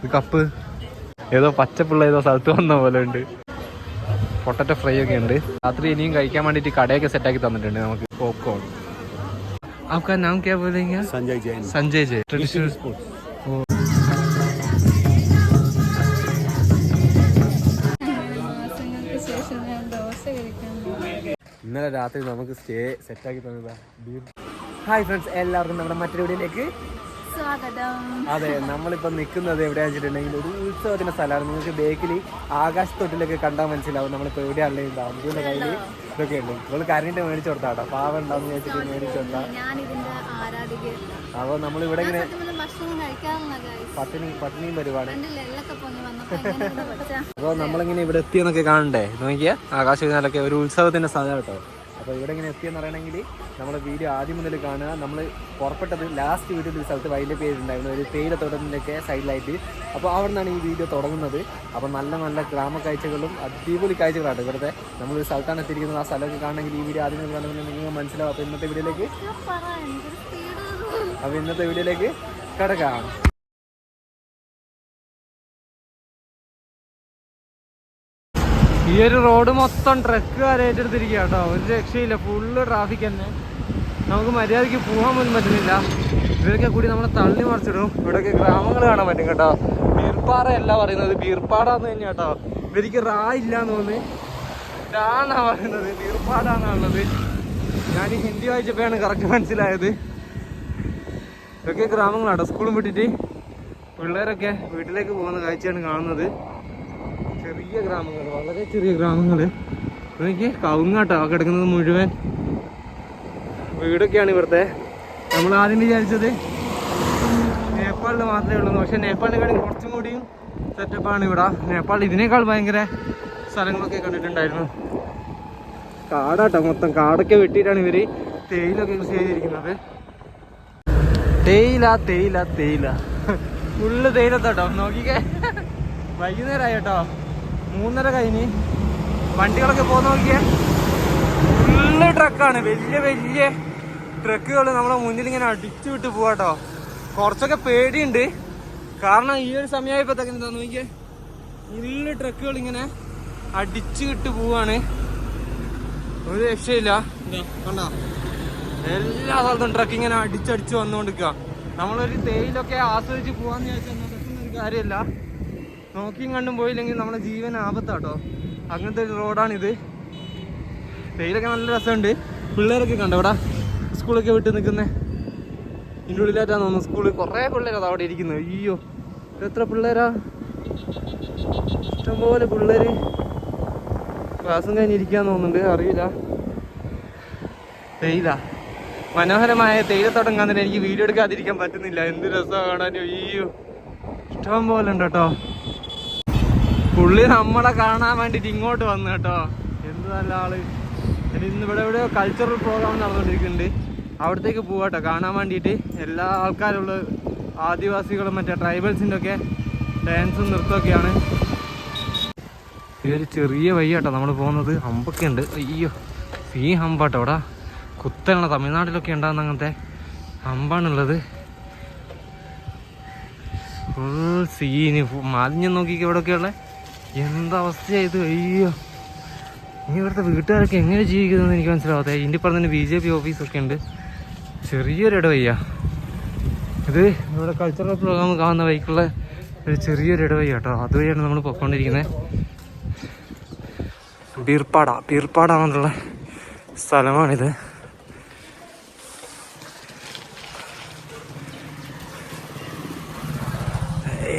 ഇത് കപ്പ് ഏതോ പച്ചപ്പുള്ള ഏതോ സ്ഥലത്ത് വന്ന പോലെ ഉണ്ട് പൊട്ടറ്റോ ഫ്രൈ ഒക്കെ ഉണ്ട് രാത്രി ഇനിയും കഴിക്കാൻ വേണ്ടിയിട്ട് കടയൊക്കെ സെറ്റാക്കി തന്നിട്ടുണ്ട് നമുക്ക് പോപ്കോൺ आपका नाम क्या बोलेंगे संजय जैन संजय जी ट्रेडिशनल മാസങ്ങൾക്ക് ശേഷം ഞാൻ ദോശ കഴിക്കാൻ പോകുന്നു ഇന്നലെ രാത്രി നമുക്ക് സ്റ്റേ സെറ്റാക്കി തന്നതാ ഹായ് ഫ്രണ്ട്സ് എല്ലാവർക്കും നമ്മുടെ മറ്റൊരു വീഡിയോയിലേക്ക് സ്വാഗതം അതെ നമ്മളിപ്പോ നിൽക്കുന്നത് എവിടെയാ വെച്ചിട്ടുണ്ടെങ്കിൽ ഒരു ഉത്സവത്തിന്റെ സ്ഥലമാണ്. നിങ്ങൾക്ക് ബേക്കിൽ ആകാശത്തൊട്ടിലൊക്കെ കണ്ടാൽ മനസ്സിലാവും നമ്മളിപ്പോ എവിടെയാണല്ലേ ഉണ്ടാവും ഇതിന്റെ കയ്യിൽ ഇതൊക്കെ ഉണ്ട്. നിങ്ങൾ കരണ്ട് മേടിച്ചു കൊടുത്താട്ടോ പാവം ഉണ്ടാവും വിചാരിച്ചിട്ട് മേടിച്ചു കൊടുത്താ അപ്പോൾ നമ്മളിവിടെ ഇങ്ങനെ. പട്ടിണി പട്ടിണിയും പരിപാടി. അപ്പൊ നമ്മളിങ്ങനെ ഇവിടെ എത്തിയെന്നൊക്കെ കാണണ്ടേ? നോക്കിയാ ആകാശവിനാലൊക്കെ ഒരു ഉത്സവത്തിന്റെ സ്ഥലം കേട്ടോ. അപ്പോൾ ഇവിടെ ഇങ്ങനെ എത്തിയെന്ന് പറയണമെങ്കിൽ നമ്മൾ വീഡിയോ ആദ്യം മുതൽ കാണുക. നമ്മൾ പുറപ്പെട്ടത് ലാസ്റ്റ് വീഡിയോയിൽ ഒരു സ്ഥലത്ത് വൈകിട്ട് പേരുണ്ടായിരുന്നു ഒരു തേയില തോട്ടത്തിന്റെയൊക്കെ സൈഡിലായിട്ട് അപ്പോൾ അവിടെ നിന്നാണ് ഈ വീഡിയോ തുടങ്ങുന്നത്. അപ്പോൾ നല്ല നല്ല ഗ്രാമ കാഴ്ചകളും അടിപൊളി കാഴ്ചകളാണ് ഇവിടുത്തെ. നമ്മളൊരു സ്ഥലത്താണ് എത്തിയിരിക്കുന്നത്. ആ സ്ഥലമൊക്കെ കാണണമെങ്കിൽ ഈ വീഡിയോ ആദ്യം മുതൽ നിങ്ങൾ നിങ്ങൾക്ക് മനസ്സിലാവും. അപ്പോൾ ഇന്നത്തെ വീഡിയോയിലേക്ക് അപ്പോൾ ഇന്നത്തെ വീഡിയോയിലേക്ക് കിടക്കാം. ഈ ഒരു റോഡ് മൊത്തം ട്രക്ക് ഏറ്റെടുത്തിരിക്കുക കേട്ടോ ഒരു രക്ഷയില്ല. ഫുള്ള് ട്രാഫിക് തന്നെ. നമുക്ക് മര്യാദയ്ക്ക് പോകാൻ പോലും പറ്റുന്നില്ല. ഇവരൊക്കെ കൂടി നമ്മളെ തള്ളി മറിച്ചിടും. ഇവിടെയൊക്കെ ഗ്രാമങ്ങൾ കാണാൻ പറ്റും കേട്ടോ. ബീർപ്പാറ അല്ല പറയുന്നത്. ബീർപ്പാടാന്ന് തന്നെ കേട്ടോ. ഇവർക്ക് റാ ഇല്ല എന്ന് തോന്നുന്നു. രാന്നാ പറയുന്നത്. ബീർപ്പാടാന്നുള്ളത് ഞാൻ ഹിന്ദി വായിച്ചപ്പോഴാണ് കറക്റ്റ് മനസ്സിലായത്. ഇതൊക്കെ ഗ്രാമങ്ങളാട്ടോ. സ്കൂളും വിട്ടിട്ട് പിള്ളേരൊക്കെ വീട്ടിലേക്ക് പോകുന്ന കാഴ്ചയാണ് കാണുന്നത്. ചെറിയ ഗ്രാമങ്ങൾ വളരെ ചെറിയ ഗ്രാമങ്ങൾ എനിക്ക് കവുങ്ങാട്ടോ കിടക്കുന്നത് മുഴുവൻ. വീടൊക്കെയാണ് ഇവിടുത്തെ. നമ്മൾ ആദ്യം വിചാരിച്ചത് നേപ്പാളിൽ മാത്രമേ ഉള്ളൂ പക്ഷെ നേപ്പാളിനെക്കാളും കുറച്ചും കൂടിയും സെറ്റപ്പാണ് ഇവിടെ. നേപ്പാളിൽ ഇതിനേക്കാൾ ഭയങ്കര സ്ഥലങ്ങളൊക്കെ കണ്ടിട്ടുണ്ടായിരുന്നു. കാടാട്ടോ മൊത്തം. കാടൊക്കെ വെട്ടിയിട്ടാണ് ഇവർ തേയിലൊക്കെ കൃഷി ചെയ്തിരിക്കുന്നത്. തേയില തേയില തേയില. ഫുള്ള് തേയിലത്തോട്ടോ. നോക്കിക്കേ. വൈകുന്നേരമായി കേട്ടോ മൂന്നര കഴിഞ്ഞ് വണ്ടികളൊക്കെ പോകുന്ന നോക്കിയേ. ഫുള്ള് ട്രക്കാണ്. വലിയ വലിയ ട്രക്കുകൾ നമ്മളെ മുന്നിൽ ഇങ്ങനെ അടിച്ചു വിട്ട് പോവാട്ടോ. കുറച്ചൊക്കെ പേടിയുണ്ട്. കാരണം ഈ ഒരു സമയമായപ്പോഴത്തേക്ക് എന്താ നോക്കിയേ? ഫുള്ള് ട്രക്കുകൾ ഇങ്ങനെ അടിച്ചു വിട്ട് പോവാണ്. ഒരു രക്ഷയില്ല. കണ്ടോ? എല്ലാ സ്ഥലത്തും ട്രക്ക് ഇങ്ങനെ അടിച്ചടിച്ച് വന്നുകൊണ്ടിരിക്കുക നമ്മളൊരു തേയിലൊക്കെ ആസ്വദിച്ച് പോവാന്ന് ചോദിച്ചാൽ നടക്കുന്ന ഒരു കാര്യമല്ല നോക്കിയും കണ്ടും പോയില്ലെങ്കിൽ നമ്മുടെ ജീവൻ ആപത്താട്ടോ. അങ്ങനത്തെ ഒരു റോഡാണിത്. വെയിലൊക്കെ നല്ല രസമുണ്ട്. പിള്ളേരൊക്കെ കണ്ടോ ഇവിടെ സ്കൂളൊക്കെ വിട്ട് നിൽക്കുന്നത് ഇതിന്റെ ഉള്ളിലായിട്ടാണ് തോന്നുന്നു സ്കൂളിൽ കുറേ പിള്ളേരാണ് അവിടെ ഇരിക്കുന്നത്. അയ്യോ എത്ര പിള്ളേരാ? ഇഷ്ടംപോലെ പിള്ളേർ ക്ലാസ്സും കഴിഞ്ഞിരിക്കാൻ തോന്നുന്നുണ്ട്. അറിയില്ല. തേയില. മനോഹരമായ തേയിലത്തോട്ടം കാണുന്നില്ല എനിക്ക് വീഡിയോ എടുക്കാതിരിക്കാൻ പറ്റുന്നില്ല. എന്ത് രസമാണ്. കാണാൻ അയ്യോ ഇഷ്ടം പോലെ ഉണ്ട് കേട്ടോ പുള്ളി നമ്മളെ കാണാൻ വേണ്ടിട്ട് ഇങ്ങോട്ട് വന്നു കേട്ടോ. എന്ത് നല്ല ആൾ. ഇനി ഇന്ന് ഇവിടെ എവിടെയോ കൾച്ചറൽ പ്രോഗ്രാം നടന്നുകൊണ്ടിരിക്കുന്നുണ്ട്. അവിടത്തേക്ക് പോവാട്ടോ കാണാൻ വേണ്ടിയിട്ട് എല്ലാ ആൾക്കാരുള്ള ആദിവാസികളും മറ്റേ ട്രൈബൽസിന്റെ ഒക്കെ ഡാൻസും നൃത്തമൊക്കെയാണ്. ഇതൊരു ചെറിയ വഴിയാട്ടോ നമ്മൾ പോകുന്നത്. ഹമ്പൊക്കെയുണ്ട് അയ്യോ ഈ ഹമ്പാട്ടോ അവിടെ കുത്തലാണ് തമിഴ്നാട്ടിലൊക്കെ ഉണ്ടാകുന്ന അങ്ങനത്തെ ഹമ്പാണുള്ളത് ഫുൾ സീന് മാലിന്യം നോക്കിക്കോ ഇവിടെയൊക്കെ ഉള്ള. എന്തവസ്ഥയായത് അയ്യോ. ഇനി ഇവിടുത്തെ വീട്ടുകാരൊക്കെ എങ്ങനെ ജീവിക്കുന്നതെന്ന് എനിക്ക് മനസ്സിലാവാത്ത. ഇതിന്റെ പറഞ്ഞ ബി ജെ പി ഓഫീസൊക്കെ ഉണ്ട്. ചെറിയൊരു ഇടവയ്യ ഇത് ഇവിടെ കൾച്ചറൽ പ്രോഗ്രാം കാണുന്ന വൈക്കുള്ള ഒരു ചെറിയൊരു ഇടവയ്യ കേട്ടോ. അതുവഴിയാണ് നമ്മൾ പൊയ്ക്കൊണ്ടിരിക്കുന്നത് ബീർപ്പാട. ബീർപ്പാടാണെന്നുള്ള സ്ഥലമാണിത്.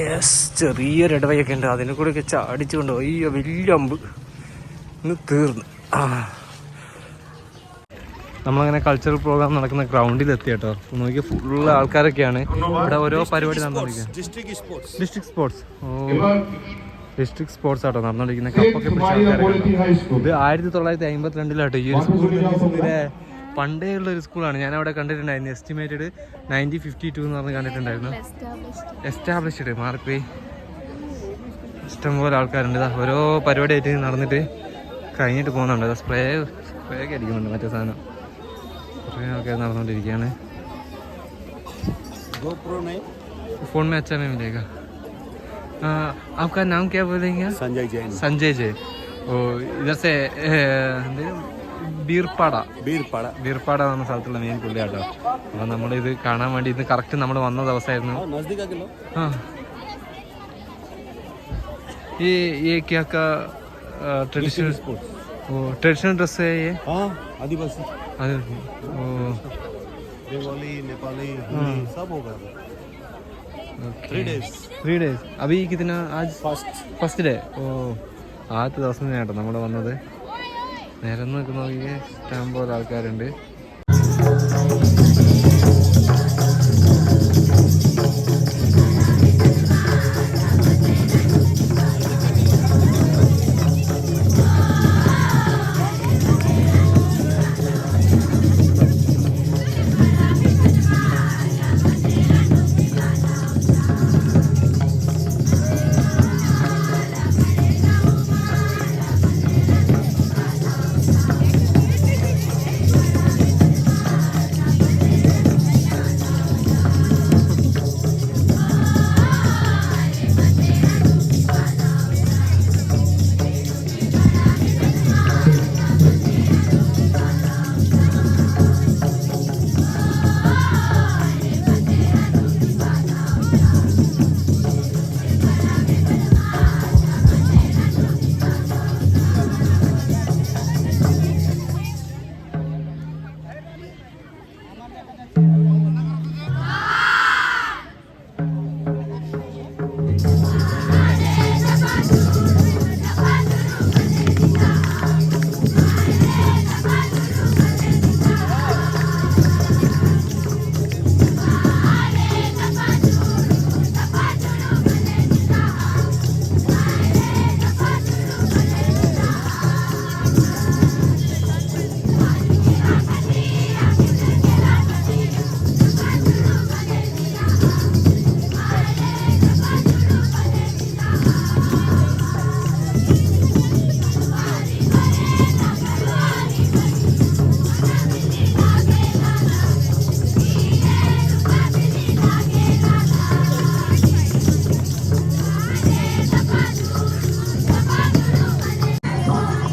യെസ് ചെറിയൊരു ഇടവയൊക്കെ ഉണ്ട്. അതിനെ കൂടെയൊക്കെ ചാടിച്ചുകൊണ്ട് അയ്യോ വലിയ അമ്പ്. ഇന്ന് തീർന്നു. നമ്മളങ്ങനെ കൾച്ചറൽ പ്രോഗ്രാം നടക്കുന്ന ഗ്രൗണ്ടിൽ എത്തി കേട്ടോ നോക്കി ഫുള്ള് ആൾക്കാരൊക്കെയാണ്. ഇവിടെ ഓരോ പരിപാടി നടന്നുകൊണ്ടിരിക്കുന്നത് ഡിസ്ട്രിക്ട് സ്പോർട്സ് ഓ. ഡിസ്ട്രിക്ട് സ്പോർട്സ് ആട്ടോ നടന്നോണ്ടിരിക്കുന്ന കപ്പൊക്കെ ഇത് ആയിരത്തി തൊള്ളായിരത്തി അമ്പത്തിരണ്ടിലാട്ടോ ഈ ഒരു സ്കൂളിന്റെ പണ്ടേ ഉള്ള ഒരു സ്കൂളാണ് ഞാൻ അവിടെ കണ്ടിട്ടുണ്ടായിരുന്നു എസ്റ്റിമേറ്റഡ് നയൻറ്റീൻ ഫിഫ്റ്റി ടു എന്ന് പറഞ്ഞ് കണ്ടിട്ടുണ്ടായിരുന്നു Established. എസ്റ്റാബ്ലിഷ്ഡ് മാറിപ്പോയി ഇഷ്ടംപോലെ ആൾക്കാരുണ്ട് ഇതാ ഓരോ പരിപാടി ആയിട്ട് നടന്നിട്ട് കഴിഞ്ഞിട്ട് പോകുന്നുണ്ട് ഇതാ സ്പ്രേ സ്പ്രേ ഒക്കെ അടിക്കുന്നുണ്ട് മറ്റേ സാധനം കുറേ ആൾക്കാർ നടന്നുകൊണ്ടിരിക്കുകയാണ് GoPro नहीं ഫോൺ में अच्छा नहीं मिलेगा हाँ, आपका नाम क्या बोलेंगे संजय जैन संजय जी ഓ ഇതർ സെ ബീർപ്പാട. ബീർപ്പാട. ബീർപ്പാട എന്ന സ്ഥലത്തുള്ള മെയിൻ പുള്ളിയാട്ടോ. അപ്പൊ നമ്മളിത് കാണാൻ വേണ്ടി ഇത് കറക്റ്റ് നമ്മൾ വന്ന ദിവസമായിരുന്നു ഈ ये क्या का ट्रेडिशनल ओ ट्रेडिशनल ഫസ്റ്റ് ഡേ ഓ. ആദ്യത്തെ ദിവസം തന്നെയാട്ടോ നമ്മൾ വന്നത്. നേരെ നോക്കി നോക്കിയാൽ ഇഷ്ടം പോലെ ആൾക്കാരുണ്ട്.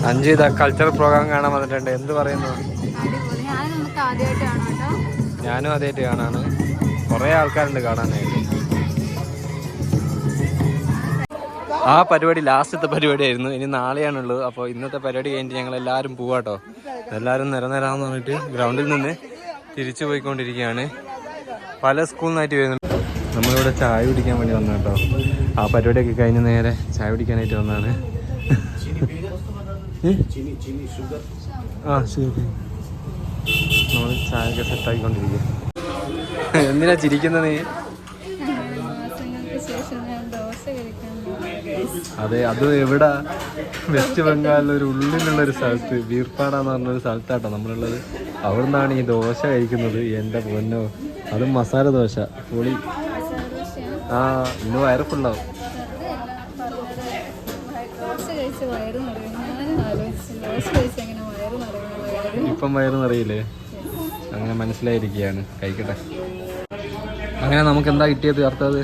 അഞ്ച് കൾച്ചർ കൾച്ചറൽ പ്രോഗ്രാം കാണാൻ വന്നിട്ടുണ്ട്. എന്ത് പറയുന്നു? ഞാനും ആദ്യമായിട്ട് കാണാണ്. കുറേ ആൾക്കാരുണ്ട് കാണാനായിട്ട്. ആ പരിപാടി ലാസ്റ്റത്തെ പരിപാടിയായിരുന്നു. ഇനി നാളെയാണുള്ളത്. അപ്പോൾ ഇന്നത്തെ പരിപാടി കഴിഞ്ഞിട്ട് ഞങ്ങൾ എല്ലാവരും പോവാട്ടോ. എല്ലാവരും നിരനിരാന്ന് പറഞ്ഞിട്ട് ഗ്രൗണ്ടിൽ നിന്ന് തിരിച്ചു പോയിക്കൊണ്ടിരിക്കുകയാണ്. പല സ്കൂളിൽ നിന്നായിട്ട് വരുന്നുണ്ട് നമ്മളിവിടെ ചായ കുടിക്കാൻ വേണ്ടി വന്നു കേട്ടോ ആ പരിപാടിയൊക്കെ കഴിഞ്ഞ് നേരെ ചായ കുടിക്കാനായിട്ട് വന്നതാണ്? ആ ശരി നമ്മൾ ചായയൊക്കെ സെറ്റാക്കിക്കൊണ്ടിരിക്കുക എന്തിനാ ചിരിക്കുന്നത് നീ? അതെ അത് എവിടാ? വെസ്റ്റ് ബംഗാളിൽ ഒരു ഉള്ളിലുള്ള ഒരു സ്ഥലത്ത് വീർപ്പാടാന്ന് പറഞ്ഞൊരു സ്ഥലത്താട്ടോ നമ്മളുള്ളത്. അവിടെ നിന്നാണ് ഈ ദോശ കഴിക്കുന്നത് എന്റെ പൊന്നോ. അതും മസാല ദോശ. പൊളി. ആ ഇന്ന് വയറ് ഫുള്ളാവും വെറുതെ അല്ല പറഞ്ഞത് ദോശ കഴിച്ച് വയറ് നിറയും ഞാനും ആലോചിച്ചു ദോശ കഴിച്ച് എങ്ങനെ വയറ് നിറയുന്നുള്ള അറിയില്ലേ? അങ്ങനെ മനസ്സിലായിരിക്കുകയാണ്. കഴിക്കട്ടെ. അങ്ങനെ നമുക്ക് എന്താ കിട്ടിയത് അർത്ഥത്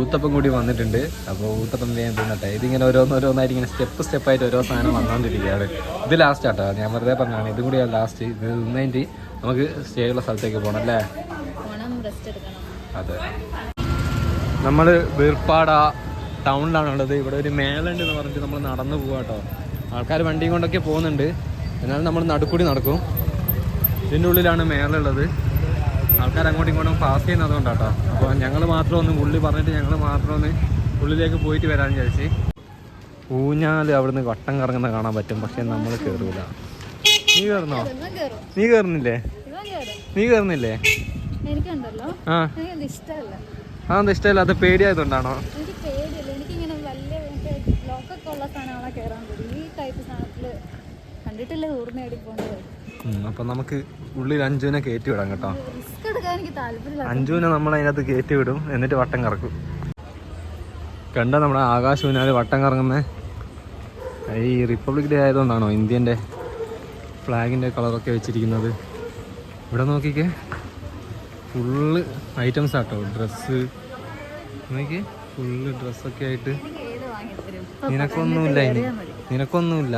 ഊത്തപ്പം കൂടി വന്നിട്ടുണ്ട്. അപ്പോൾ ഊത്തപ്പം വേഗം തിന്നട്ടെ. ഇതിങ്ങനെ ഓരോന്നോരോന്നായിട്ട് ഇങ്ങനെ സ്റ്റെപ്പ് സ്റ്റെപ്പായിട്ട് ഓരോ സാധനം വന്നുകൊണ്ടിരിക്കുകയാണ് ഇത് ലാസ്റ്റ് ആട്ടോ. ഞാൻ വെറുതെ പറഞ്ഞാണ് ഇതും കൂടി ലാസ്റ്റ് ഇത് തിന്നതിന്റെ നമുക്ക് സ്റ്റേ ഉള്ള സ്ഥലത്തേക്ക് പോകണം അല്ലേ? അതെ. നമ്മൾ വീർപ്പാട ടൗണിലാണുള്ളത് ഇവിടെ ഒരു മേലുണ്ട് എന്ന് പറഞ്ഞിട്ട് നമ്മൾ നടന്നു പോവാട്ടോ. ആൾക്കാർ വണ്ടിയും കൊണ്ടൊക്കെ പോകുന്നുണ്ട്. എന്നാലും നമ്മൾ നടുക്കൂടി നടക്കും. ഇതിന്റെ ഉള്ളിലാണ് മേളുള്ളത് ആൾക്കാർ അങ്ങോട്ടും ഇങ്ങോട്ടും പാസ് ചെയ്യുന്നത് കൊണ്ടാട്ടോ അപ്പോൾ ഞങ്ങൾ മാത്രം ഒന്ന് ഉള്ളി പറഞ്ഞിട്ട് ഞങ്ങൾ മാത്രം ഒന്ന് ഉള്ളിലേക്ക് പോയിട്ട് വരാമെന്ന് വിചാരിച്ച്. ഊഞ്ഞാൽ അവിടുന്ന് വട്ടം കറങ്ങുന്ന കാണാൻ പറ്റും. പക്ഷെ നമ്മൾ കയറൂല നീ കയറുന്നോ നീ കയറുന്നില്ലേ നീ കയറുന്നില്ലേ ആ. എനിക്കത് ഇഷ്ടമല്ല. അത് പേടിയായതുകൊണ്ടാണോ എനിക്ക് പേടിയില്ല എനിക്കിങ്ങനെ വലിയ മറ്റേ ലോക്കൊക്കെ ഉള്ള സാധനങ്ങളെ കയറാൻ പറ്റും ഈ ടൈപ്പ് സാധനത്തിൽ കണ്ടിട്ടില്ല അപ്പൊ നമുക്ക് ഉള്ളിൽ അഞ്ജുവിനെ കയറ്റി വിടാം കേട്ടോ. റിസ്ക് എടുക്കാൻ എനിക്ക് താല്പര്യമില്ല. അഞ്ജുവിനെ നമ്മൾ അതിനകത്ത് കയറ്റി വിടും എന്നിട്ട് വട്ടം കറക്കും. കണ്ട നമ്മുടെ ആകാശവിനാല് വട്ടം കറങ്ങുന്നേ? ഈ റിപ്പബ്ലിക് ഡേ ആയതുകൊണ്ടാണോ ഇന്ത്യന്റെ ഫ്ലാഗിന്റെ കളറൊക്കെ വെച്ചിരിക്കുന്നത്? ഇവിടെ നോക്കിക്കേ. ഫുള്ള് ഐറ്റംസ് ആട്ടോ ഡ്രസ്സ്. നോക്കിക്കേ ഫുള്ള് ഡ്രസ്സൊക്കെ ആയിട്ട്. നിനക്കൊന്നുമില്ല ഇനി. നിനക്കൊന്നുമില്ല.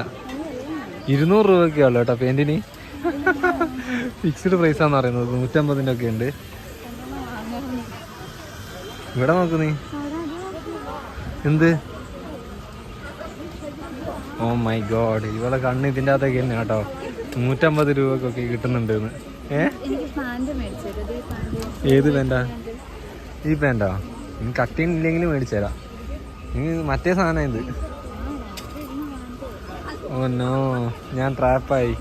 ഇരുന്നൂറ് രൂപയൊക്കെ ഉള്ളു കേട്ടോ പെയിന്റിന് ഫിക്സ്ഡ് പ്രൈസ് ആണെന്ന് പറയുന്നത്. നൂറ്റമ്പതിന്റെ ഒക്കെ ഉണ്ട്. ഇവിടെ നോക്ക് നീ. എന്ത്? ഓ മൈ ഗോഡ് ഇവളെ കണ്ണ് ഇതിന്റെ അകത്തൊക്കെ തന്നെ കേട്ടോ. നൂറ്റമ്പത് രൂപക്കൊക്കെ കിട്ടുന്നുണ്ട് എന്ന് ഏ? ഏത് പാന്റാ? ഈ പാന്റാ? നീ കട്ടിങ് ഇല്ലെങ്കിലും മേടിച്ചു തരാം. നീ മറ്റേ സാധനം ഇത്. ഓ നോ ഞാൻ ട്രാപ്പായി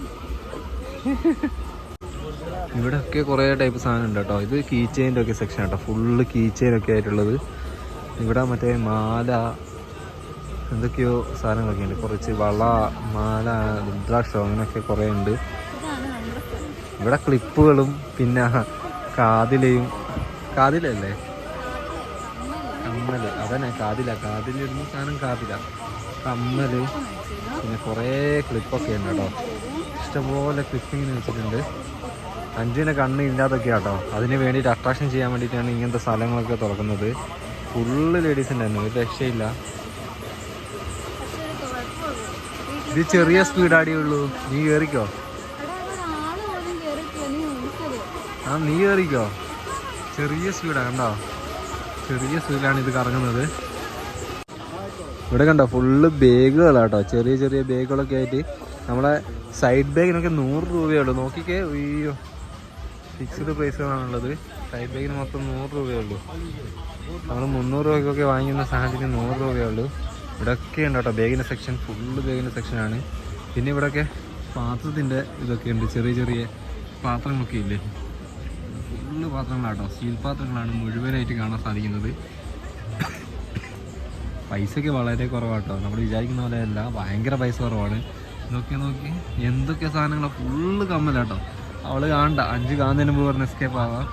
ഇവിടെ ഒക്കെ കുറേ ടൈപ്പ് സാധനം ഉണ്ട് കേട്ടോ. ഇത് കീ ചെയിന്റെ ഒക്കെ സെക്ഷൻ കേട്ടോ ഫുള്ള് കീ ചെയിൻ ഒക്കെ ആയിട്ടുള്ളത്. ഇവിടെ മറ്റേ മാല എന്തൊക്കെയോ സാധനങ്ങളൊക്കെ ഉണ്ട്. കുറച്ച് വള മാല രുദ്രാക്ഷം അങ്ങനെയൊക്കെ കുറേ ഉണ്ട്. ഇവിടെ ക്ലിപ്പുകളും പിന്നെ കാതിലയും. കാതിലല്ലേ? കമ്മൽ. അതന്നെ കാതില. കാതിലിടുന്ന സാധനം കാതില. കമ്മൽ പിന്നെ കുറേ ക്ലിപ്പൊക്കെ ഉണ്ട് കേട്ടോ. ഇഷ്ടംപോലെ ക്ലിപ്പിങ്ങിന് വെച്ചിട്ടുണ്ട്. അഞ്ചിനെ കണ്ണ് ഇല്ലാതൊക്കെ കേട്ടോ അതിന് വേണ്ടിയിട്ട് അട്രാക്ഷൻ ചെയ്യാൻ വേണ്ടിയിട്ടാണ് ഇങ്ങനത്തെ സ്ഥലങ്ങളൊക്കെ തുറക്കുന്നത്. ഫുള്ള് ലേഡീസിന്റെ തന്നെ ഒരു രക്ഷയില്ല. ഇത് ചെറിയ സ്പീഡ് ഉള്ളൂ. നീ കയറിക്കോ. ആ നീ കയറിക്കോ ചെറിയ സ്പീഡാണ് കണ്ടോ? ചെറിയ സ്പീഡിലാണ് ഇത് കറങ്ങുന്നത്. ഇവിടെ കണ്ടോ ഫുള്ള് ബാഗുകളാട്ടോ. ചെറിയ ചെറിയ ബാഗുകളൊക്കെ ആയിട്ട് നമ്മളെ സൈഡ് ബാഗിനൊക്കെ നൂറ് രൂപയേ ഉള്ളൂ. നോക്കിക്കേ അയ്യോ ഫിക്സ്ഡ് പ്രൈസുകളാണുള്ളത് സൈഡ് ബാഗിന് മൊത്തം നൂറ് രൂപയേ ഉള്ളൂ. നമ്മൾ മുന്നൂറ് രൂപയ്ക്കൊക്കെ വാങ്ങിക്കുന്ന സാഹചര്യം നൂറ് രൂപയേ ഉള്ളൂ. ഇവിടെയൊക്കെ ഉണ്ട് കേട്ടോ ബാഗിന്റെ സെക്ഷൻ ഫുള്ള് ബാഗിന്റെ സെക്ഷനാണ് പിന്നെ ഇവിടെയൊക്കെ പാത്രത്തിന്റെ ഇതൊക്കെ ഉണ്ട് ചെറിയ ചെറിയ പാത്രങ്ങളൊക്കെ ഇല്ലേ? ഫുള്ള് പാത്രങ്ങളാട്ടോ. സ്റ്റീൽ പാത്രങ്ങളാണ് മുഴുവനായിട്ട് കാണാൻ സാധിക്കുന്നത്. പൈസയൊക്കെ വളരെ കുറവാട്ടോ. നമ്മൾ വിചാരിക്കുന്ന പോലെ അല്ല ഭയങ്കര പൈസ കുറവാണ്. നോക്കി നോക്കി എന്തൊക്കെ സാധനങ്ങളാണ് ഫുള്ള് കമ്മലാട്ടോ. അവൾ കാണണ്ട. അഞ്ച് കാണുന്നതിന് മുമ്പ് പറഞ്ഞ എസ്കേപ്പ് ആവാം.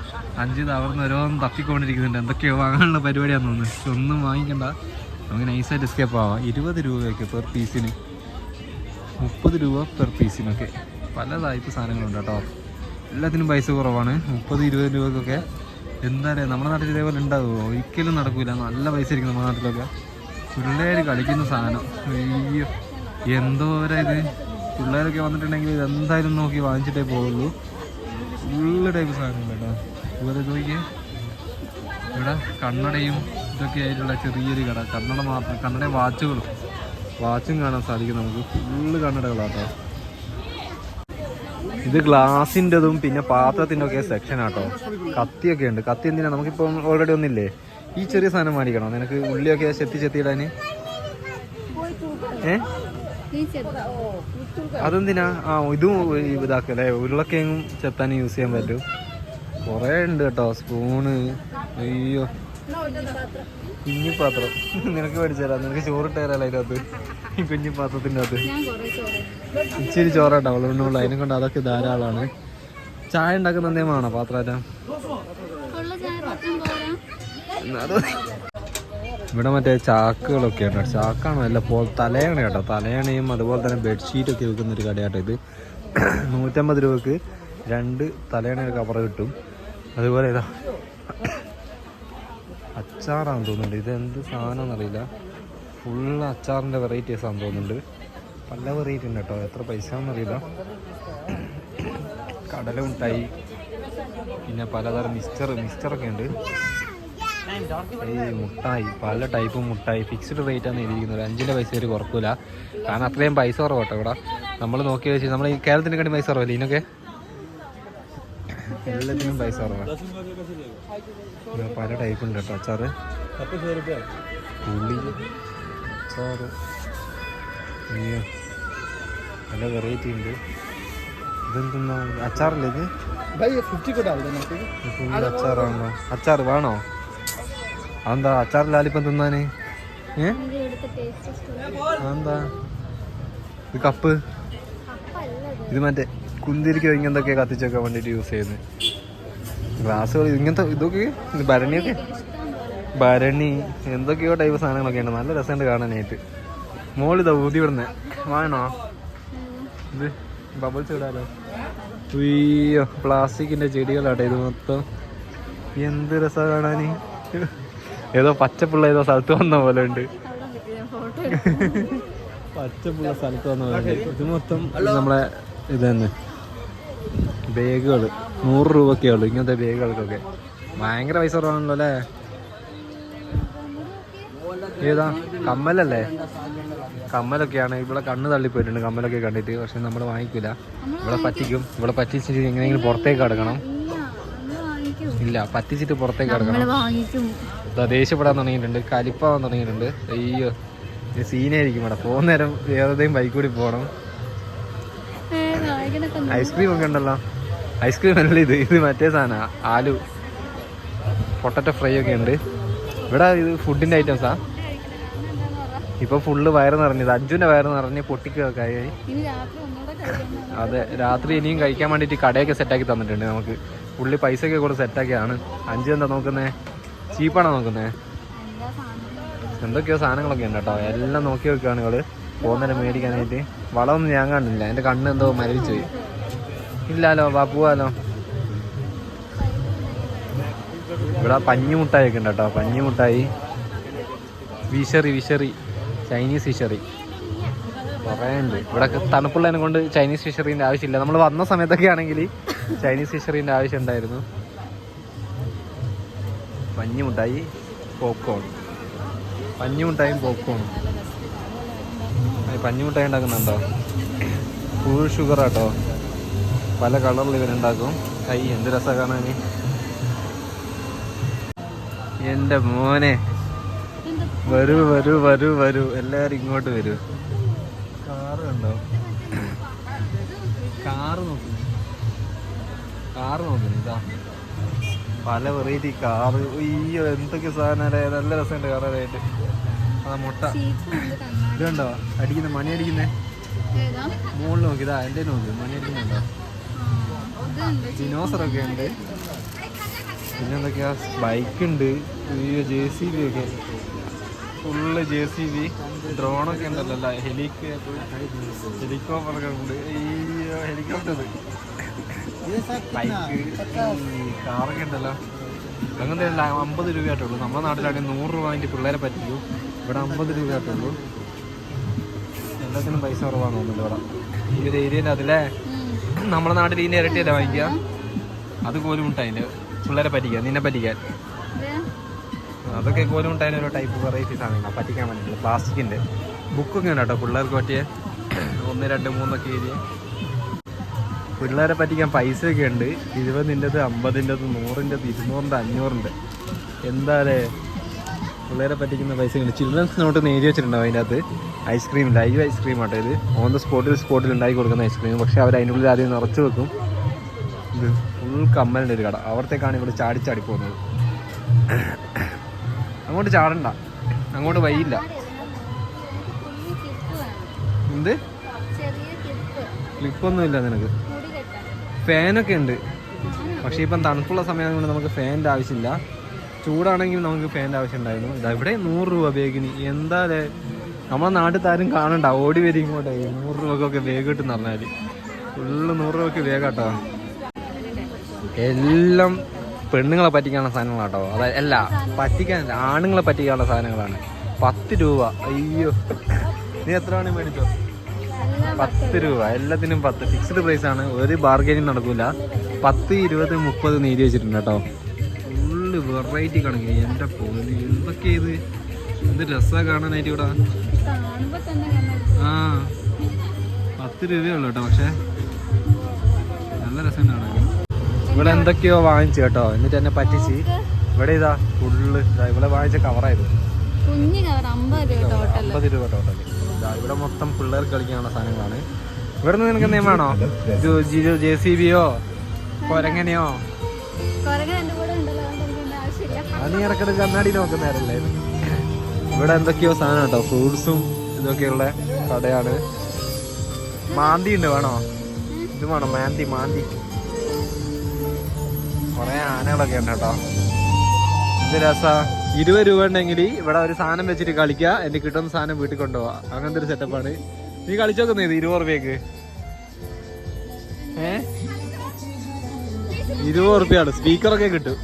അഞ്ച് തവർന്ന് ഓരോന്നും തപ്പിക്കൊണ്ടിരിക്കുന്നുണ്ട്. എന്തൊക്കെയോ വാങ്ങാനുള്ള പരിപാടിയാണെന്ന് തോന്നുന്നു. ഒന്നും വാങ്ങിക്കണ്ട. നമുക്ക് നൈസായിട്ട് എസ്കേപ്പ് ആവാം. ഇരുപത് രൂപയൊക്കെ പെർ പീസിന് മുപ്പത് രൂപ പെർ പീസിനൊക്കെ പല ടൈപ്പ് സാധനങ്ങളുണ്ട് കേട്ടോ. എല്ലാത്തിനും പൈസ കുറവാണ്. മുപ്പത് ഇരുപത് രൂപക്കൊക്കെ. എന്താ പറയുക നമ്മുടെ നാട്ടിൽ ഇതേപോലെ ഉണ്ടാകുമോ ഒരിക്കലും നടക്കില്ല നല്ല പൈസ ആയിരിക്കും നമ്മുടെ നാട്ടിലൊക്കെ. പിള്ളേർ കളിക്കുന്ന സാധനം. അയ്യോ എന്തോരാ ഇത്. പിള്ളേരൊക്കെ വന്നിട്ടുണ്ടെങ്കിൽ ഇത് എന്തായാലും നോക്കി വാങ്ങിച്ചിട്ടേ പോകുള്ളൂ ഫുള്ള് ടൈപ്പ് സാധനം കേട്ടോ. ഇത് നോക്കിയേ. ഇവിടെ കണ്ണടയും ഇതൊക്കെ ആയിട്ടുള്ള ചെറിയൊരു കട. കണ്ണട മാത്രം കണ്ണട വാച്ചുകളും. വാച്ചും കാണാൻ സാധിക്കും നമുക്ക്. ഫുള്ള് കണ്ണടകളാട്ടോ ഇത് ഗ്ലാസിന്റെതും പിന്നെ പാത്രത്തിന്റെ ഒക്കെ സെക്ഷൻ ആട്ടോ. കത്തിയൊക്കെ ഉണ്ട്. കത്തി എന്തിനാ? നമുക്കിപ്പം ഓൾറെഡി ഒന്നില്ലേ? ഈ ചെറിയ സാധനം മേടിക്കണോ? നിനക്ക് ഉള്ളിയൊക്കെ ചെത്തി ചെത്തിയിടാൻ? ഏ. അതെന്തിനാ? ആ ഇതും ഇതാക്കല്ലേ ഉരുളക്കിഴങ്ങും ചെത്താൻ യൂസ് ചെയ്യാൻ പറ്റും. കുറേ ഉണ്ട് കേട്ടോ സ്പൂണ് അയ്യോ. കുഞ്ഞിപ്പാത്രം. നിനക്ക് മേടിച്ചു തരാം നിനക്ക് ചോറിട്ട് തരാല്ലോ അതിനകത്ത്. ഈ കുഞ്ഞിപ്പാത്രത്തിന്റെ അകത്ത്. ഇച്ചിരി ചോറാട്ടോ അവളുണ്ടുള്ളൂ അതിനെ കൊണ്ട് അതൊക്കെ ധാരാളമാണ്. ചായ ഉണ്ടാക്കുന്ന എന്തേലും വേണോ പാത്രം ഉള്ള ചായ പത്തും പോരാ ഇവിടെ മറ്റേ ചാക്കുകളൊക്കെ ഉണ്ട്. ചാക്കാണോ അല്ല പോൾ തലയാണ് കേട്ടോ. തലയണയും അതുപോലെ തന്നെ ബെഡ്ഷീറ്റൊക്കെ വിൽക്കുന്ന ഒരു കടയാട്ടോ ഇത്. നൂറ്റമ്പത് രൂപക്ക് രണ്ട് തലയണ കവർ കിട്ടും. അതുപോലെ ഇതാ. അച്ചാറാണെന്ന് തോന്നുന്നുണ്ട്. ഇത് എന്ത് സാധനം എന്നറിയില്ല ഫുള്ള് അച്ചാറിന്റെ വെറൈറ്റീസാണെന്ന് തോന്നുന്നുണ്ട്. പല വെറൈറ്റി ഉണ്ട് കേട്ടോ. എത്ര പൈസ എന്നറിയില്ല കടല മുട്ടായി പിന്നെ പലതരം മിക്സ്ചർ മിക്സ്ചറൊക്കെ ഉണ്ട്. മുട്ടായി. പല ടൈപ്പ് മുട്ടായി. ഫിക്സ്ഡ് റേറ്റ് ആണ് എഴുതിയിരിക്കുന്നത്. അഞ്ചിന്റെ പൈസ ഒരു കുറക്കൂല. കാരണം അത്രയും പൈസ കുറവട്ടെ ഇവിടെ. നമ്മൾ നോക്കി വെച്ച് നമ്മൾ ഈ കേരളത്തിന്റെ കണ്ടി പൈസ കുറവല്ലേ? ഇതിനൊക്കെ? എല്ലാത്തിനും പൈസ കുറവാണ് പല ടൈപ്പ് ഉണ്ട് കേട്ടോ അച്ചാറ്. പുളി അച്ചാറ്. നല്ല വെറൈറ്റി ഉണ്ട്. ഇതെന്തെന്നാ? അച്ചാറല്ലേ ഇത്? അച്ചാറാണോ? അച്ചാറ് വേണോ? അതെന്താ അച്ചാർ ലാലിപ്പം തിന്നാന്? ഏ? അതെന്താ? ഇത് കപ്പ്? ഇത് മറ്റേ കുന്തിരിക്കോ ഇങ്ങനത്തൊക്കെ കത്തിച്ചൊക്കെ വേണ്ടിയിട്ട് യൂസ് ചെയ്യുന്നത് ഗ്ലാസ്സുകൾ ഇങ്ങനത്തെ ഇതൊക്കെ? ഇത് ഭരണിയൊക്കെ? ഭരണി എന്തൊക്കെയോ ടൈപ്പ് സാധനങ്ങളൊക്കെ ഉണ്ട്. നല്ല രസമുണ്ട് കാണാനായിട്ട്. മോളിതാ ഊതി വിടുന്നേ. വാങ്ങണോ? ഇത് ബബിൾസ് ഇടാലോ? ഉയ്യോ പ്ലാസ്റ്റിക്കിന്റെ ചെടികളാട്ടെ ഇത് മൊത്തം. എന്ത് രസമാണ് കാണാൻ ഏതോ പച്ചപ്പുള്ള ഏതോ സ്ഥലത്ത് വന്ന പോലെ ഉണ്ട്. പച്ചപ്പുള്ള സ്ഥലത്ത് വന്ന പോലെ ഇത് മൊത്തം നമ്മളെ ഇത് തന്നെ. ബാഗുകൾ നൂറ് രൂപയൊക്കെ ഉള്ളു ഇങ്ങനത്തെ ബാഗുകൾക്കൊക്കെ. ഭയങ്കര പൈസ കുറവാണല്ലോ അല്ലേ? ഏതാ? കമ്മലല്ലേ? കമ്മലൊക്കെയാണ്. ഇവിടെ കണ്ണ് തള്ളിപ്പോയിട്ടുണ്ട് കമ്മലൊക്കെ കണ്ടിട്ട്. പക്ഷെ നമ്മൾ വാങ്ങിക്കില്ല ഇവിടെ പറ്റിക്കും. ഇവിടെ പറ്റിച്ചിട്ട് എങ്ങനെയെങ്കിലും പുറത്തേക്ക് കടക്കണം. ഇല്ല ഇല്ല പറ്റിച്ചിട്ട് പുറത്തേക്ക് കടക്കണം. ദേഷ്യപ്പെടാൻ തുടങ്ങിയിട്ടുണ്ട് കലിപ്പാവാൻ തുടങ്ങിയിട്ടുണ്ട്. അയ്യോ സീനായിരിക്കും ഇവിടെ. പോകുന്ന നേരം വേറെയും ബൈക്ക് കൂടി പോകണം. ഐസ്ക്രീം ഒക്കെ ഉണ്ടല്ലോ. ഐസ്ക്രീം അല്ല ഇത്. ഇത് മറ്റേ സാധന ആലു. പൊട്ടറ്റോ ഫ്രൈ ഒക്കെ ഉണ്ട്. ഇവിടെ ഇത് ഫുഡിന്റെ ഐറ്റംസാ ഇപ്പൊ ഫുള്ള് വയറ് നിറഞ്ഞത് അഞ്ചുവിന്റെ വയറ് നിറഞ്ഞ് പൊട്ടിക്കായി ആയി അതെ രാത്രി ഇനിയും കഴിക്കാൻ വേണ്ടിയിട്ട് കടയൊക്കെ സെറ്റാക്കി തന്നിട്ടുണ്ട് നമുക്ക്. പുള്ളി പൈസ ഒക്കെ കൂടെ സെറ്റാക്കിയാണ് അഞ്ചു എന്താ നോക്കുന്നേ? ചീപ്പാണോ നോക്കുന്നേ? എന്താ സാധനം? എന്തൊക്കെയോ സാധനങ്ങളൊക്കെ ഉണ്ട് കേട്ടോ. എല്ലാം നോക്കി വെക്കുകയാണ് ഇവൾ. പോകുന്നേരം മേടിക്കാനായിട്ട്. വളമൊന്നും ഞാൻ കണ്ടില്ല. എന്റെ കണ്ണ് എന്തോ മരവിച്ചു പോയി ഇല്ലാലോ വാ പോവാലോ. ഇവിടെ പഞ്ഞി മുട്ടായി ഒക്കെ ഉണ്ട് കേട്ടോ. പഞ്ഞി മുട്ടായി. വിഷറി വിഷറി ചൈനീസ് ഫിഷറി കുറേ ഉണ്ട്. ഇവിടെ തണുപ്പുള്ളതിനെ കൊണ്ട് ചൈനീസ് ഫിഷറീന്റെ ആവശ്യമില്ല. നമ്മൾ വന്ന സമയത്തൊക്കെ ആണെങ്കിൽ ചൈനീസ് ഫിഷറീന്റെ ആവശ്യം ഉണ്ടായിരുന്നു. പഞ്ഞി മുട്ടായി പോപ്കോൺ പോക്കോൺ പോപ്കോണും പഞ്ഞിമുട്ടായി ഉണ്ടാക്കുന്നുണ്ടോ? ഫുൾ ഷുഗർ ആട്ടോ. പല കളറിൽ ഇവരുണ്ടാക്കും. കൈ എന്ത് രസമാണ് കാണാൻ എന്റെ മോനെ. വരൂ വരൂ വരൂ വരൂ. എല്ലാവരും ഇങ്ങോട്ട് വരൂ. കാറ് കണ്ടോ? കാറ് നോക്കുന്നു. കാറ് നോക്കുന്നു ഇതാ. പല വെറൈറ്റി കാറ് അയ്യോ എന്തൊക്കെ സാധനം നല്ല രസമുണ്ട് കാറായിട്ട് അതാ മുട്ട. ഇതുണ്ടോ? അടിക്കുന്ന മണി അടിക്കുന്നേ? മുകളിൽ നോക്കി ഇതാ എന്റെ നോക്കി മണി അടിക്കുന്നുണ്ടോ? ഡിനോസറൊക്കെ ഉണ്ട്. പിന്നെ എന്തൊക്കെയാ? ബൈക്ക് ഉണ്ട്. അയ്യോ ജെ സി ബി ഒക്കെ. Full J C B. ഡ്രോണൊക്കെ ഉണ്ടല്ലോ ഹെലിക്ക് ഹെലികോപ്റ്ററൊക്കെ ഉണ്ട്. അയ്യോ ഹെലികോപ്റ്റർ. കാറൊക്കെ ഉണ്ടല്ലോ. അങ്ങനത്തെ അമ്പത് രൂപയായിട്ടുള്ളൂ. നമ്മുടെ നാട്ടിലാണെങ്കിൽ നൂറ് രൂപ അതിന്റെ പിള്ളേരെ പറ്റിയു ഇവിടെ അമ്പത് രൂപയായിട്ടുള്ളൂ. എല്ലാത്തിനും പൈസ കുറവാണ് തോന്നുന്നുണ്ട് ഇവിടെ. ഈ ഒരു ഏരിയയിൽ അതിലെ. നമ്മുടെ നാട്ടിൽ ഇതിന്റെ ഇരട്ടിയല്ല വാങ്ങിക്കുക? അത് കോലുമുട്ടായിന്റെ. പിള്ളേരെ പറ്റിക്കാൻ നിന്നെ പറ്റിക്കാൻ. അതൊക്കെ കോലുമുട്ടായിന്റെ ഒരു ടൈപ്പ് വെറൈറ്റി സാധനങ്ങളാണ് പറ്റിക്കാൻ വേണ്ടിയിട്ടുള്ള പ്ലാസ്റ്റിക്കിന്റെ ബുക്കൊക്കെ ഉണ്ട് കേട്ടോ പിള്ളേർക്ക് പറ്റിയ? ഒന്ന് രണ്ട് മൂന്നൊക്കെ എഴുതിയ. പിള്ളേരെ പറ്റിക്കാൻ പൈസ ഒക്കെ ഉണ്ട്. ഇരുപതിന്റെത് അമ്പതിന്റെത് നൂറിന്റെത് ഇരുന്നൂറിന്റെ അഞ്ഞൂറിന്റെ. എന്താലേ? പിള്ളേരെ പറ്റിക്കുന്ന പൈസ ഉണ്ട് ചിൽഡ്രൻസ് നോട്ട് നേരി വെച്ചിട്ടുണ്ടാവും അതിന്റെ അകത്ത്? ഐസ്ക്രീം ലൈവ് ഐസ്ക്രീം ആട്ടോ ഇത്. ഓൺ ദ സ്പോട്ടിൽ സ്പോട്ടിൽ ഉണ്ടാക്കി കൊടുക്കുന്ന ഐസ്ക്രീം പക്ഷേ അവർ അതിന്റെ ഉള്ളിൽ ആദ്യം നിറച്ച് വെക്കും. ഇത് ഫുൾ കമ്മലിന്റെ ഒരു കട. അവിടത്തേക്കാണ് ഇവിടെ ചാടി ചാടി പോകുന്നത്. അങ്ങോട്ട് ചാടണ്ട. അങ്ങോട്ട് വൈയില്ല എന്ത്? ക്ലിപ്പൊന്നുമില്ല നിനക്ക്. ഫാനൊക്കെ ഉണ്ട്. പക്ഷേ ഇപ്പം തണുപ്പുള്ള സമയം കൊണ്ട് നമുക്ക് ഫാനിന്റെ ആവശ്യമില്ല. ചൂടാണെങ്കിൽ നമുക്ക് ഫാനിന്റെ ആവശ്യം ഉണ്ടായിരുന്നു. ഇതാ ഇവിടെ നൂറ് രൂപ ബേഗിന് എന്താ നമ്മളെ നാട്ടിൽ താരും കാണണ്ട. ഓടി വരും ഇങ്ങോട്ടേ. നൂറ് രൂപക്കൊക്കെ വേഗം കിട്ടുന്ന പറഞ്ഞാൽ ഫുള്ള് നൂറ് രൂപയ്ക്ക് വേഗം കേട്ടോ എല്ലാം പെണ്ണുങ്ങളെ പറ്റിക്കാനുള്ള സാധനങ്ങളാട്ടോ. അതായത് അല്ല പറ്റിക്കാൻ ആണുങ്ങളെ പറ്റിക്കാനുള്ള സാധനങ്ങളാണ്. പത്ത് രൂപ. അയ്യോ. നീ എത്ര മണി മേടിച്ചോ? പത്ത് രൂപ. എല്ലാത്തിനും പത്ത്. ഫിക്സ്ഡ് പ്രൈസ് ആണ്. ഒരു ബാർഗൈനിങ് നടക്കൂല. പത്ത് ഇരുപത് മുപ്പത് നീതി വെച്ചിട്ടുണ്ട് കേട്ടോ. ഫുള്ള് വെറൈറ്റി കണക്കിന് എന്റെ പോലി എന്തൊക്കെ ഇത്? എന്ത് രസമാണ് കാണാനായിട്ട് ഇവിടെ. ആ പത്ത് രൂപയേ ഉള്ളൂ കേട്ടോ പക്ഷേ. നല്ല രസം കാണാൻ. ഇവിടെ എന്തൊക്കെയോ വാങ്ങിച്ചു കേട്ടോ. എന്നിട്ട് എന്നെ പറ്റിച്ച്. ഇവിടെ ഇതാ ഫുള്ള് ഇവിടെ വാങ്ങിച്ച കവറായത് കുഞ്ഞു കവർ അമ്പത് രൂപ ടോട്ടൽ അമ്പത് രൂപ ടോട്ടൽ ഇവിടെ മൊത്തം പിള്ളേർ കളിക്കാനുള്ള സാധനങ്ങളാണ്. ഇവിടെ നിന്ന് നിനക്ക് എന്തെങ്കിലും വേണോ? ജെ സി ബിയോ? കൊരങ്ങനെയോ? അത് ഇടക്കിടക്ക് കണ്ണാടി നോക്കുന്നവരല്ലേ ഇവിടെ എന്തൊക്കെയോ സാധനം കേട്ടോ. ഫ്രൂട്ട്സും ഇതൊക്കെയുള്ള കടയാണ്. മാന്തി ഉണ്ട് വേണോ? ഇത് വേണോ? മാന്തി മാന്തി. കൊറേ ആനകളൊക്കെ ഉണ്ട് കേട്ടോ. ഇരുപത് രൂപ ഉണ്ടെങ്കിൽ ഇവിടെ ഒരു സാധനം വെച്ചിട്ട് കളിക്കുക. എനിക്ക് കിട്ടുന്ന സാധനം വീട്ടിൽ കൊണ്ടുപോവാ. അങ്ങനത്തെ ഒരു സെറ്റപ്പാണ് നീ കളിച്ചോക്കുന്നേ ഇത് ഇരുപത് റുപ്യക്ക്? ഏ? ഇരുപത് റുപ്യാണ്. സ്പീക്കറൊക്കെ കിട്ടും.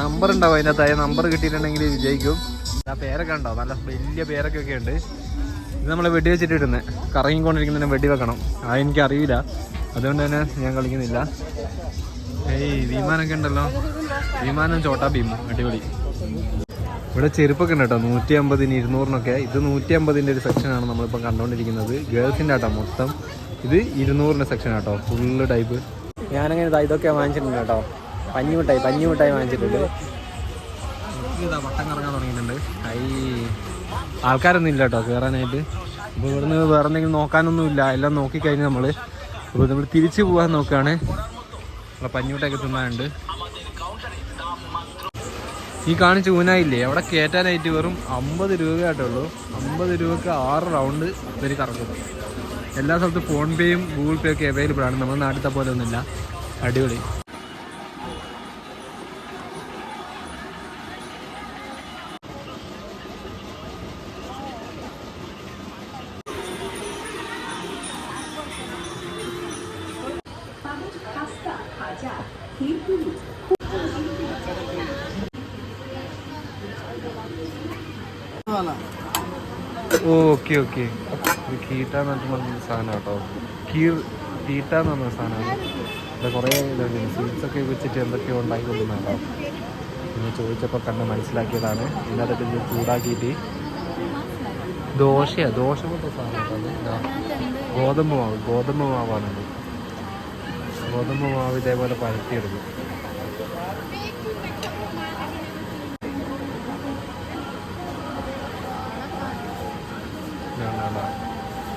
നമ്പർ ഉണ്ടാവും അതിനകത്ത്. ആ നമ്പർ കിട്ടിയിട്ടുണ്ടെങ്കിൽ വിജയിക്കും. ആ പേരൊക്കെ ഉണ്ടോ നല്ല വലിയ പേരൊക്കെ ഒക്കെ ഉണ്ട്. ഇത് നമ്മൾ വെടി വെച്ചിട്ട് ഇടുന്നത് കറങ്ങിക്കൊണ്ടിരിക്കുന്നതിന് വെടി വെക്കണം. ആ എനിക്ക് അറിയില്ല അതുകൊണ്ട് തന്നെ ഞാൻ കളിക്കുന്നില്ല. ഏയ് ഉണ്ടല്ലോ. വിമാനം ചോട്ടാ ഭീം അടിപൊളി. ഇവിടെ ചെരുപ്പൊക്കെ ഉണ്ട് കേട്ടോ നൂറ്റി അമ്പതിന് ഇരുന്നൂറിനൊക്കെ. ഇത് നൂറ്റി അമ്പതിന്റെ ഒരു സെക്ഷനാണ് നമ്മളിപ്പോൾ കണ്ടുകൊണ്ടിരിക്കുന്നത് ഗേൾസിന്റെ ആട്ടോ മൊത്തം. ഇത് ഇരുന്നൂറിന്റെ സെക്ഷൻ ആട്ടോ ഫുള്ള് ടൈപ്പ് ഞാനങ്ങനെ ഇതാ ഇതൊക്കെ വാങ്ങിച്ചിട്ടുണ്ട് കേട്ടോ. പഞ്ഞി മുട്ടൈ വാങ്ങിച്ചിട്ടുണ്ട്. ഇതാ വട്ടം കറങ്ങാൻ തുടങ്ങിയിട്ടുണ്ട്. ഐ ആൾക്കാരൊന്നും ഇല്ല കേട്ടോ കയറാനായിട്ട് അപ്പോൾ ഇവിടുന്ന് വേറെ എന്തെങ്കിലും നോക്കാനൊന്നും ഇല്ല. എല്ലാം നോക്കിക്കഴിഞ്ഞ് നമ്മൾ അപ്പോൾ നമ്മൾ തിരിച്ചു പോകാൻ നോക്കുകയാണ് നമ്മളെ പഞ്ഞൂട്ടൊക്കെ തിന്നാനുണ്ട്. ഈ കാണിച്ച ഊനായില്ലേ? അവിടെ കയറ്റാനായിട്ട് വെറും അമ്പത് രൂപയായിട്ടുള്ളൂ. അമ്പത് രൂപക്ക് ആറ് റൗണ്ട് ഇവർ കറക്കുന്നു എല്ലാ സ്ഥലത്തും ഫോൺ പേയും ഗൂഗിൾ പേ ഒക്കെ അവൈലബിൾ ആണ്. നമ്മുടെ നാട്ടിലത്തെ പോലെ ഒന്നുമില്ല. അടിപൊളി. Okay okay. കീട്ട എന്ന് പറഞ്ഞ സാധനം കേട്ടോ. കീർ കീട്ട എന്ന് പറഞ്ഞ സാധനമാണ് ഇവിടെ കുറേ ഇതുണ്ട്. സ്വീറ്റ്സ് ഒക്കെ വെച്ചിട്ട് എന്തൊക്കെയോ ഉണ്ടാക്കി കൊണ്ടുവന്നോ പിന്നെ ചോദിച്ചപ്പോൾ കണ്ട് മനസ്സിലാക്കിയതാണ്. ഇതിനകത്ത് ഇത് ചൂടാക്കിയിട്ട് ദോശയാണ് ദോശ പോലത്തെ സാധനം. ഗോതമ്പ് മാവ്. ഗോതമ്പ് മാവാണത് ഗോതമ്പ് മാവ് ഇതേപോലെ പരത്തിയെടുക്കും.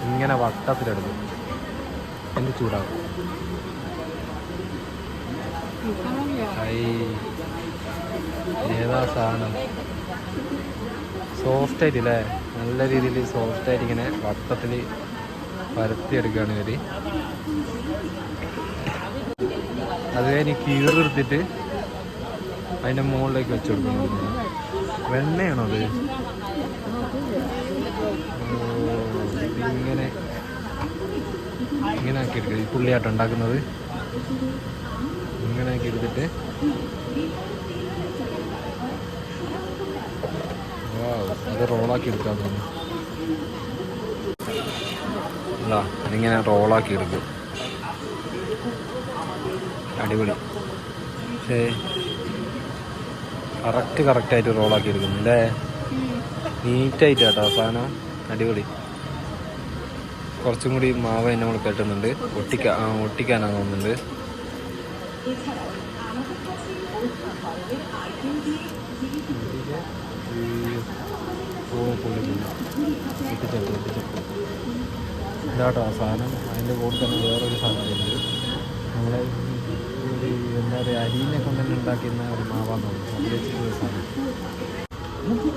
ഇങ്ങനെ വട്ടത്തിലെടുക്കും. എന്ത് ചൂടാകും ഏതാ സാധനം? സോഫ്റ്റ് ആയിട്ട് അല്ലേ നല്ല രീതിയിൽ സോഫ്റ്റ് ആയിട്ട് ഇങ്ങനെ വട്ടത്തിൽ പരത്തിയെടുക്കുകയാണ് ഇവർ. അത് കഴിഞ്ഞ് കീറെടുത്തിട്ട് അതിന്റെ മുകളിലേക്ക് വെച്ച് കൊടുക്കണം വെണ്ണയാണോ അത്? ഇങ്ങനെ ഇങ്ങനെ ആക്കി എടുക്കുക. ഈ പുള്ളിയാട്ടം ഉണ്ടാക്കുന്നത്. ഇങ്ങനെ ആക്കി എടുത്തിട്ട് അത് റോളാക്കി എടുക്കാൻ തോന്നുന്നു. ഇങ്ങനെ റോളാക്കി എടുക്കും. അടിപൊളി. പക്ഷേ കറക്റ്റ് കറക്റ്റായിട്ട് റോളാക്കി എടുക്കുന്നു അല്ലേ? നീറ്റായിട്ട് കേട്ടോ സാധനം. അടിപൊളി. കുറച്ചും കൂടി മാവ് നമ്മൾ കെട്ടുന്നുണ്ട് ഒട്ടിക്കാ ഒട്ടിക്കാനാകുന്നുണ്ട് ഇതാട്ടോ ആ സാധനം. അതിന്റെ കൂടെ തന്നെ വേറൊരു സാധനം ഉണ്ട്. നമ്മളെ എന്താ പറയുക? അരിനെ കൊണ്ട് തന്നെ ഉണ്ടാക്കുന്ന ഒരു മാവാന്ന് തോന്നുന്നു അതിൽ വെച്ചിട്ടുള്ള സാധനം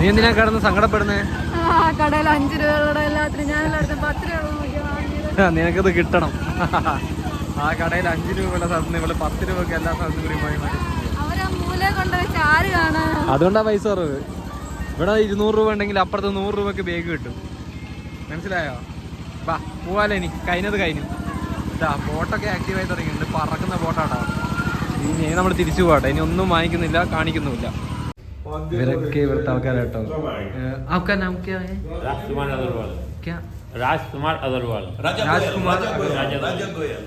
നീ എന്തിനാ കിടന്ന് സങ്കടപ്പെടുന്നേ? കടയിൽ അഞ്ച് രൂപയുടെ എല്ലാത്തിനും ഞാൻ എല്ലായിടത്തും പത്ത് രൂപ നിനക്കത് കിട്ടണം. ആ കടയിൽ അഞ്ചു രൂപയുള്ള സ്ഥലത്ത് ഇവിടെ പത്ത് രൂപയ്ക്ക് എല്ലാ സ്ഥലത്തും കൂടി പോയി അതുകൊണ്ടാ പൈസ കുറവ്. ഇവിടെ ഇരുന്നൂറ് രൂപ ഉണ്ടെങ്കിൽ അപ്പുറത്ത് നൂറ് രൂപക്ക് ബേഗ് കിട്ടും. മനസ്സിലായോ? വാ പോവാലോ ഇനി. കഴിഞ്ഞത് കഴിഞ്ഞു. ഇതാ ബോട്ടൊക്കെ ആക്റ്റീവായി തുടങ്ങിയിട്ടുണ്ട്. പറക്കുന്ന ബോട്ടാട്ടോ ഇനി നമ്മൾ തിരിച്ചു പോകട്ടെ ഇനി ഒന്നും വാങ്ങിക്കുന്നില്ല കാണിക്കുന്നുമില്ല. ഇവരൊക്കെ ഇവിടുത്തെ ആൾക്കാരാട്ടോ ആൾക്കാർ നാം ക്യാ ഹേ? राजकुमार अग्रवाल क्या राजकुमार अग्रवाल राजकुमार राजा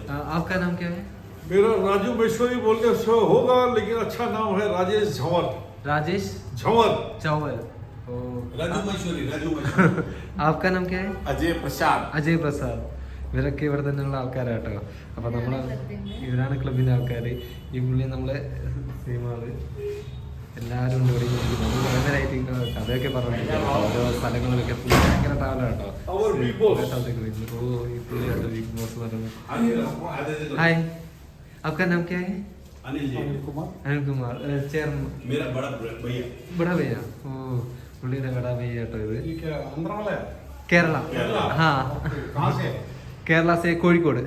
आ, आपका नाम क्या है मेरा राजू महेश्वरी बोलने से होगा लेकिन अच्छा नाम है राजेश झंवर राजेश झंवर चावल ओ, राजू महेश्वरी राजू महेश्वरी आपका नाम क्या है अजय प्रसाद അജയ് പ്രസാദ് ഇവരൊക്കെ ഇവിടെ തന്നെയുള്ള ആൾക്കാരാട്ടോ അപ്പൊ നമ്മള് ഇവരാണ് ക്ലബിന്റെ ആൾക്കാർ ഈ പുള്ളി നമ്മളെ സീമാള് എല്ലാവരും ഉണ്ട് ഇവിടെ ഇരിക്കുന്നത്. നമ്മൾ ഭയങ്കരമായിട്ട് ഇങ്ങനെ കഥയൊക്കെ പറഞ്ഞിട്ടുണ്ട് ഓരോ സ്ഥലങ്ങളിലൊക്കെ പുള്ളി ഭയങ്കര ട്രാവലാട്ടോ Our big boss. ഓ ഈ പുള്ളി കേട്ടോ ബിഗ് ബോസ് പറഞ്ഞു ഹായ് आपका नाम क्या है अनिल जी कुमार अनिल कुमार चेयरमैन मेरा बड़ा भैया बड़ा भैया ओ പുള്ളിയുടെ കട പയ്യ കേട്ടോ ഇത് ये क्या आंध्र वाला है കേരള ആ कहाँ से है കേരള സേ കോഴിക്കോട്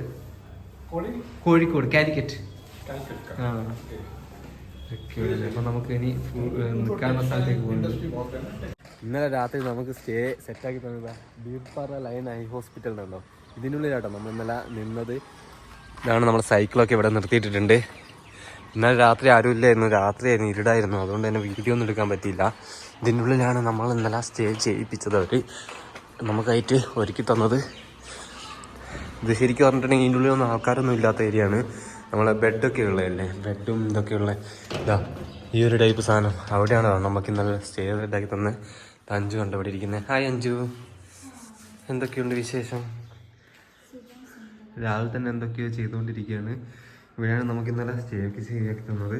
कोड़ी കോഴിക്കോട് കാലിക്കറ്റ് कैलकट का ആ അപ്പം നമുക്ക് ഇനി നിൽക്കാനുള്ള സ്ഥലത്തേക്ക് പോകുന്നു ഇന്നലെ രാത്രി നമുക്ക് സ്റ്റേ സെറ്റാക്കി തന്നത് ബീർപ്പാറ ലൈൻ ഐ ഹോസ്പിറ്റലുണ്ടല്ലോ ഇതിനുള്ളിലാട്ടോ നമ്മൾ ഇന്നലെ നിന്നത്. ഇതാണ് നമ്മൾ സൈക്കിളൊക്കെ ഇവിടെ നിർത്തിയിട്ടിട്ടുണ്ട്. ഇന്നലെ രാത്രി ആരും രാത്രി ആയിരുന്നു ഇരുടായിരുന്നു. അതുകൊണ്ട് തന്നെ വീഡിയോ ഒന്നും എടുക്കാൻ പറ്റിയില്ല. ഇതിനുള്ളിലാണ് നമ്മൾ ഇന്നലെ സ്റ്റേ ചെയ്യിപ്പിച്ചത് അവർ നമുക്കായിട്ട് ഒരുക്കി തന്നത്. ഇത് ശരിക്കും പറഞ്ഞിട്ടുണ്ടെങ്കിൽ ഇതിന്റെ ഉള്ളിലൊന്നും ആൾക്കാരൊന്നും ഇല്ലാത്ത ഏരിയയാണ് നമ്മളെ ബെഡൊക്കെ ഉള്ളതല്ലേ? ബെഡും ഇതൊക്കെയുള്ള ഇതാ ഈ ഒരു ടൈപ്പ് സാധനം. അവിടെയാണ് നമുക്ക് ഇന്നലെ സ്റ്റേ റെഡാക്കി തന്നെ? അഞ്ചു കണ്ട് ഇവിടെ ഇരിക്കുന്നത് ഹായ് അഞ്ചു. എന്തൊക്കെയുണ്ട് വിശേഷം? രാവിലെ തന്നെ എന്തൊക്കെയോ ചെയ്തുകൊണ്ടിരിക്കുകയാണ്. ഇവിടെയാണ് നമുക്ക് ഇന്നലെ സ്റ്റേ ഒക്കെ ശരിയാക്കി തന്നത്.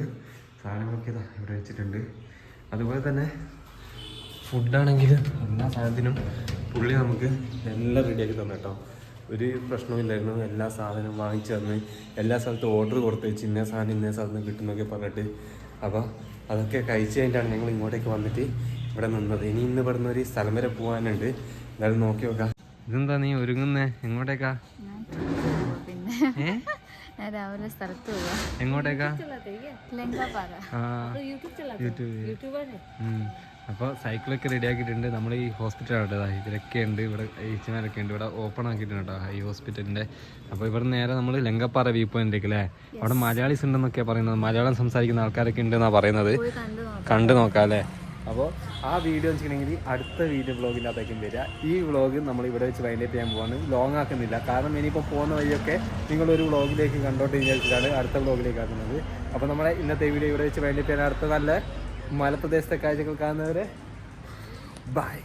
സാധനങ്ങളൊക്കെ ഇതാ ഇവിടെ വെച്ചിട്ടുണ്ട്. അതുപോലെ തന്നെ ഫുഡാണെങ്കിൽ എല്ലാ സാധനത്തിനും പുള്ളി നമുക്ക് എല്ലാം റെഡിയാക്കി തന്നു കേട്ടോ ഒരു പ്രശ്നമില്ലായിരുന്നു എല്ലാ സാധനവും വാങ്ങിച്ചു തന്ന്. എല്ലാ സ്ഥലത്തും ഓർഡർ കൊടുത്ത് വെച്ച് ഇന്ന സാധനം ഇന്ന സ്ഥലത്ത് കിട്ടുന്നൊക്കെ പറഞ്ഞിട്ട്. അപ്പോൾ അതൊക്കെ കഴിച്ച് കഴിഞ്ഞിട്ടാണ് ഞങ്ങൾ ഇങ്ങോട്ടേക്ക് വന്നിട്ട് ഇവിടെ നിന്നത്. ഇനി ഇന്ന് ഇവിടുന്ന് ഒരു സ്ഥലം വരെ പോകാനുണ്ട് എന്തായാലും നോക്കി നോക്കാം. ഇതെന്താ നീ ഒരുങ്ങുന്നേ? എങ്ങോട്ടേക്കാ? രാവിലെ സ്ഥലത്ത് പോവാ. എങ്ങോട്ടേക്കാ? YouTube YouTube. അപ്പോൾ സൈക്കിളൊക്കെ റെഡി ആക്കിയിട്ടുണ്ട്. നമ്മൾ ഈ ഹോസ്പിറ്റലാണ് കേട്ടോ. ഇതിലൊക്കെ ഉണ്ട്. ഇവിടെ ഏച്ചിമാരൊക്കെ ഉണ്ട്. ഇവിടെ ഓപ്പൺ ആക്കിയിട്ടുണ്ട് കേട്ടോ. ഈ ഹോസ്പിറ്റലിന്റെ അപ്പോൾ ഇവിടെ നേരെ നമ്മൾ ലങ്കപ്പാറ വ്യൂ പോയിന്റിലേക്ക് അല്ലേ? അവിടെ മലയാളീസ് ഉണ്ടെന്നൊക്കെ പറയുന്നത്. മലയാളം സംസാരിക്കുന്ന ആൾക്കാരൊക്കെ ഉണ്ടെന്നാണ് പറയുന്നത്. കണ്ടു നോക്കാം. അല്ലേ? അപ്പോൾ ആ വീഡിയോ വെച്ചിട്ടുണ്ടെങ്കിൽ അടുത്ത വീഡിയോ വ്ളോഗിനകത്തേക്കും വരിക. ഈ വ്ളോഗ് നമ്മൾ ഇവിടെ വെച്ച് വൈൻഡേറ്റ് ചെയ്യാൻ പോവാണ്. ലോങ് ആക്കുന്നില്ല. കാരണം ഇനിയിപ്പോൾ പോകുന്ന വഴിയൊക്കെ നിങ്ങളൊരു വ്ളോഗിലേക്ക് കണ്ടോട്ട് വിചാരിച്ചിട്ടാണ് അടുത്ത വ്ളോഗിലേക്ക് ആക്കുന്നത്. അപ്പോൾ നമ്മുടെ ഇന്നത്തെ വീഡിയോ ഇവിടെ വെച്ച് വൈൻഡേറ്റ് ചെയ്യാൻ അടുത്ത നല്ല മലപ്രദേശത്തെ കാഴ്ചകൾ കാണുന്നവരെ. ബൈ